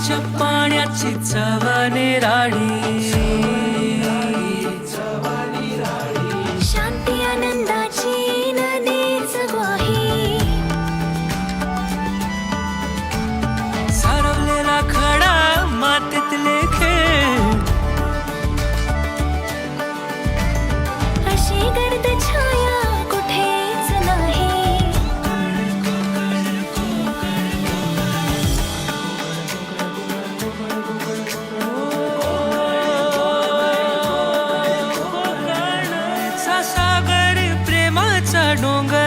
पाण्याची चवने राडी डोंगर